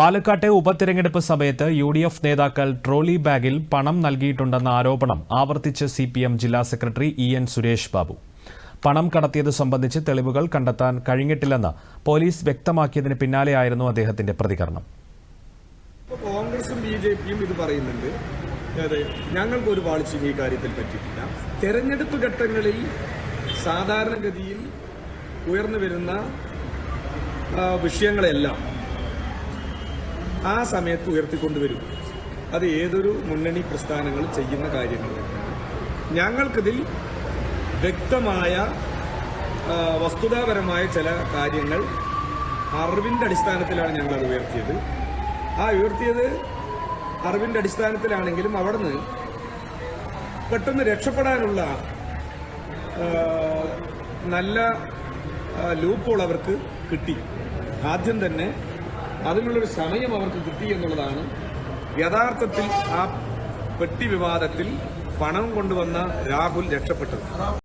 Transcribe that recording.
പാലക്കാട്ടെ ഉപതെരഞ്ഞെടുപ്പ് സമയത്ത് യു ഡി എഫ് നേതാക്കൾ ട്രോളി ബാഗിൽ പണം നൽകിയിട്ടുണ്ടെന്ന ആരോപണം ആവർത്തിച്ച് സി പി എം ജില്ലാ secretary E N Suresh Babu. പണം കടത്തിയത് സംബന്ധിച്ച് തെളിവുകൾ കണ്ടെത്താൻ കഴിഞ്ഞിട്ടില്ലെന്ന് പോലീസ് വ്യക്തമാക്കിയതിന് പിന്നാലെയായിരുന്നു അദ്ദേഹത്തിന്റെ പ്രതികരണം. കോൺഗ്രസും ബി ജെ പിയും ഇത് പറയുന്നുണ്ട്. അതെ ഞങ്ങൾക്ക് ഒരു പാളിച്ചും ഈ കാര്യത്തിൽ പറ്റിയിട്ടില്ല. തെരഞ്ഞെടുപ്പ് ഘട്ടങ്ങളിൽ സാധാരണഗതിയിൽ ഉയർന്നു വരുന്ന വിഷയങ്ങളെല്ലാം ആ സമയത്ത് ഉയർത്തിക്കൊണ്ടുവരും. അത് ഏതൊരു മുന്നണി പ്രസ്ഥാനങ്ങൾ ചെയ്യുന്ന കാര്യങ്ങൾ ഞങ്ങൾക്കിതിൽ വ്യക്തമായ വസ്തുതാപരമായ ചില കാര്യങ്ങൾ അറിവിന്റെ അടിസ്ഥാനത്തിലാണ് ഞങ്ങൾ അത് ഉയർത്തിയത്. ആ ഉയർത്തിയത് അറിവിന്റെ അടിസ്ഥാനത്തിലാണെങ്കിലും അവിടുന്ന് പെട്ടെന്ന് രക്ഷപ്പെടാനുള്ള നല്ല ലൂപ്പോൾ അവർക്ക് കിട്ടി. ആദ്യം തന്നെ അതിനുള്ളൊരു സമയം അവർക്ക് കിട്ടി എന്നുള്ളതാണ്. യഥാർത്ഥത്തിൽ ആ പെട്ടി വിവാദത്തിൽ പണം കൊണ്ടുവന്ന രാഹുൽ രക്ഷപ്പെട്ടത്.